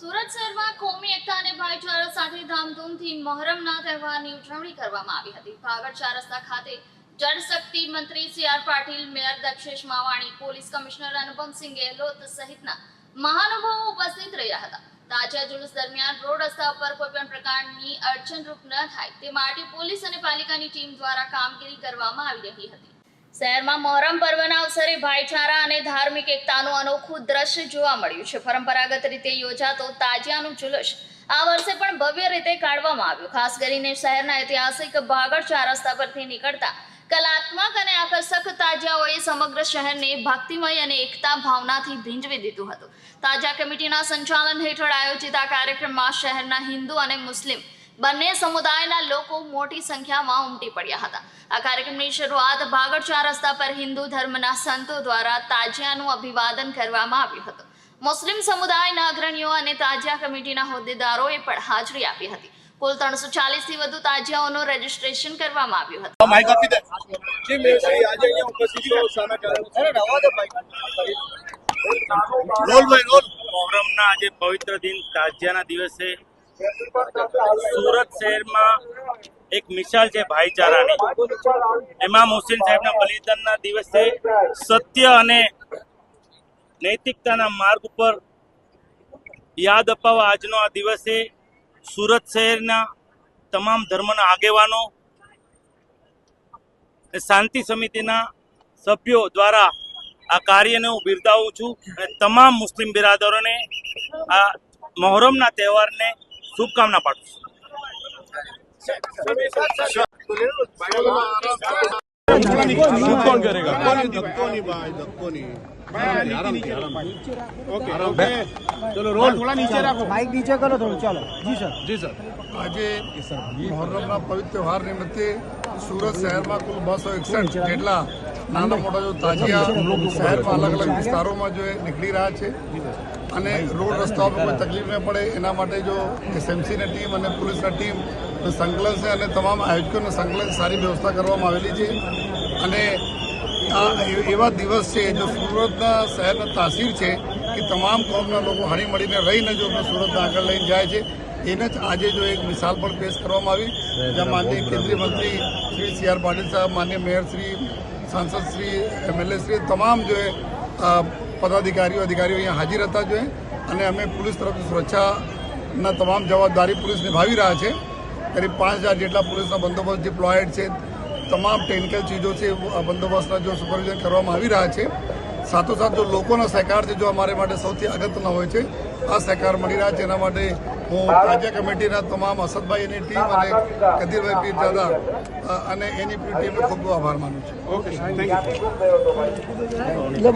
સુરત શહેરમાં કોમી એકતા અને ભાઈચારા સાથે ધામધૂમથી મહોરમના તહેવારની ઉજવણી કરવામાં આવી હતી. ભાગળ ચાર રસ્તા ખાતે જળશક્તિ મંત્રી C R Patil, mayor Dakshesh Mavani, police commissioner Anupamsinh Gehlot સહિતના મહાનુભાવો ઉપસ્થિત રહ્યા હતા. તાજા જુલુસ દરમિયાન રોડ રસ્તા ઉપર કોઈ પણ પ્રકારની અડચણરૂપ ન થાય તે માટે પોલીસ અને પાલિકાની ટીમ દ્વારા કામગીરી કરવામાં આવી રહી હતી. શહેરમાં મોહરમ પર્વના અવસરે ભાઈચારા અને ધાર્મિક એકતાનું અનોખું દ્રશ્ય જોવા મળ્યું છે. પરંપરાગત રીતે યોજાતો તાજિયાનું જુલુસ આ વર્ષે પણ ભવ્ય રીતે કાઢવામાં આવ્યું. ખાસ કરીને શહેરના ઐતિહાસિક ભાગળ ચાર રસ્તા પરથી નીકળતા કલાત્મક અને આકર્ષક તાજિયાઓએ સમગ્ર શહેરને ભક્તિમય અને એકતા ભાવનાથી ભીંજવી દીધું હતું. તાજા કમિટીના સંચાલન હેઠળ આયોજિત આ કાર્યક્રમમાં શહેરના હિન્દુ અને મુસ્લિમ બંને સમુદાયના લોકો મોટી સંખ્યામાં ઉમટી પડ્યા હતા. આ કાર્યક્રમની શરૂઆત ભાગળ રસ્તા પર હિન્દુ ધર્મના સંતો દ્વારા તાજિયાનું અભિવાદન કરવામાં આવ્યું હતું. મુસ્લિમ સમુદાયના અગ્રણીઓ અને તાજિયા કમિટીના હોદ્દેદારોએ પણ હાજરી આપી હતી. કુલ ત્રણસો ચાલીસથી વધુ તાજિયાઓનું રજીસ્ટ્રેશન કરવામાં આવ્યું હતું. મોહરમના આજે પવિત્ર દિન તાજિયાના દિવસે સુરત શહેરમાં એક મિસાલ છે ભાઈચારાની. ઇમામ હુસેન સાહેબના બલિદાનના દિવસે સત્ય અને નૈતિકતાના માર્ગ ઉપર યાદ અપાવવા આજનો આ દિવસે સુરત શહેરના તમામ ધર્મના આગેવાનો શાંતિ સમિતિના સભ્યો દ્વારા આ કાર્યને હું બિરદાવું છું. અને તમામ મુસ્લિમ બિરાદરોને આ મોહરમના તહેવારને શુભકામના પાઠવું છું. કોણ કરેગા ધક્કો નહીં ભાઈ ધક્કો નહીં ચલો રોલ થોડા નીચે રાખો માઇક નીચે કરો થોડું ચાલો. જી સર. જી સર. આજે મહોરમના પવિત્ર તહેવાર નિમિત્તે સુરત શહેરમાં કુલ બસો એકસઠ જેટલા નાના મોટા જો તાજિયા શહેરમાં અલગ અલગ વિસ્તારોમાં જો નીકળી રહ્યા છે. અને રોડ રસ્તાઓ પર તકલીફ ન પડે, એના માટે જો એસએમસીની ટીમ અને પોલીસના ટીમ સંકલન છે અને તમામ આયોજકોનું સંકલન સારી વ્યવસ્થા કરવામાં આવેલી છે. અને આ એવા દિવસ છે જો સુરતના શહેરના તાસીર છે કે તમામ કોમના લોકો હળી મળીને રહીને જો સુરતને આગળ લઈને જાય છે, એને જ આજે જો એક મિસાલ પણ પેશ કરવામાં આવી. જ્યાં માનનીય કેન્દ્રીય મંત્રી શ્રી સી આર પાટીલ સાહેબ માન્ય મેયર શ્રી, સાંસદ શ્રી એમએલએ શ્રી, તમામ જો પદાધિકારીઓ અધિકારીઓ અહીંયા હાજર હતા જોઈએ. અને અમે પોલીસ તરફથી સુરક્ષાના તમામ જવાબદારી પોલીસ નિભાવી રહ્યા છે. કરીબ પાંચ હજાર જેટલા પોલીસના બંદોબસ્ત ડિપ્લોયડ છે તમામ ટેકનિકલ ચીજો છે બંદોબસ્તના જો સુપરવિઝન કરવામાં આવી રહ્યા છે. સાથોસાથ જો લોકોનો સહકાર છે જો અમારે માટે સૌથી અગત્યના હોય છે આ સહકાર મળી રહ્યા છે. એના માટે હું રાજ્ય કમિટીના તમામ અસદભાઈ એની ટીમ અને કદીરભાઈ પીર દાદા અને એની પૂરી ટીમનો ખૂબ ખૂબ આભાર માનું છું. Okay thank you